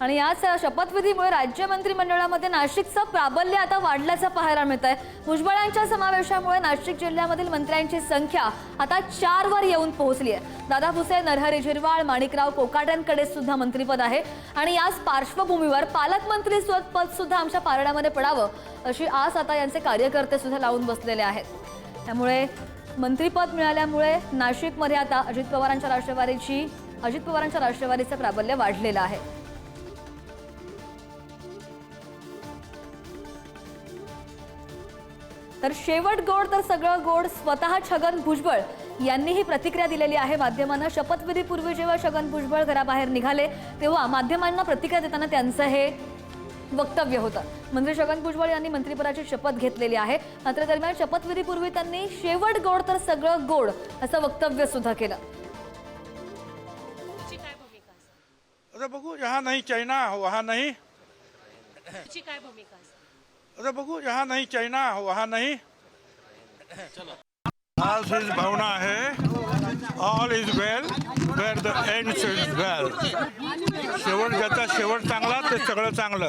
आणि याच शपथविधीमुळे राज्य मंत्रिमंडळामध्ये नाशिकचं प्राबल्य आता वाढल्याचं पाहायला मिळत आहे भुजबळांच्या समावेशामुळे नाशिक जिल्ह्यामधील मंत्र्यांची संख्या आता चारवर येऊन पोहोचली आहे. दादा भुसे नरहरी झिरवाळ माणिकराव कोकाट्यांकडे सुद्धा मंत्रीपद आहे. आणि याच पार्श्वभूमीवर पालकमंत्री पद सुद्धा आमच्या पारड्यामध्ये पडावं अशी आस आता यांचे कार्यकर्ते सुद्धा लावून बसलेले आहेत. त्यामुळे मंत्रीपद मिळाल्यामुळे नाशिकमध्ये आता अजित पवारांच्या राष्ट्रवादीची अजित पवारांच्या राष्ट्रवादीचं प्राबल्य वाढलेलं आहे. तर शेवट गोड तर सगळं गोड. स्वतः छगन भुजबळ यांनी ही प्रतिक्रिया दिलेली आहे. माध्यमांना शपथविधीपूर्वी जेव्हा छगन भुजबळ घराबाहेर निघाले तेव्हा माध्यमांना प्रतिक्रिया देताना त्यांचं हे वक्तव्य होतं. मंत्री छगन भुजबळ यांनी मंत्रिपदाची शपथ घेतलेली आहे. मात्र दरम्यान शपथविधीपूर्वी त्यांनी शेवट गोड तर सगळं गोड असं वक्तव्य सुद्धा केलं. बघू नहीं वहाँ नहीं. काय भूमिका अरे बघू यहाँ नहीं चाइना वहाँ नहीं। आज इज भावना है। All is well where the end is well शेवट ज्याचा शेवट चांगला ते सगळं चांगलं.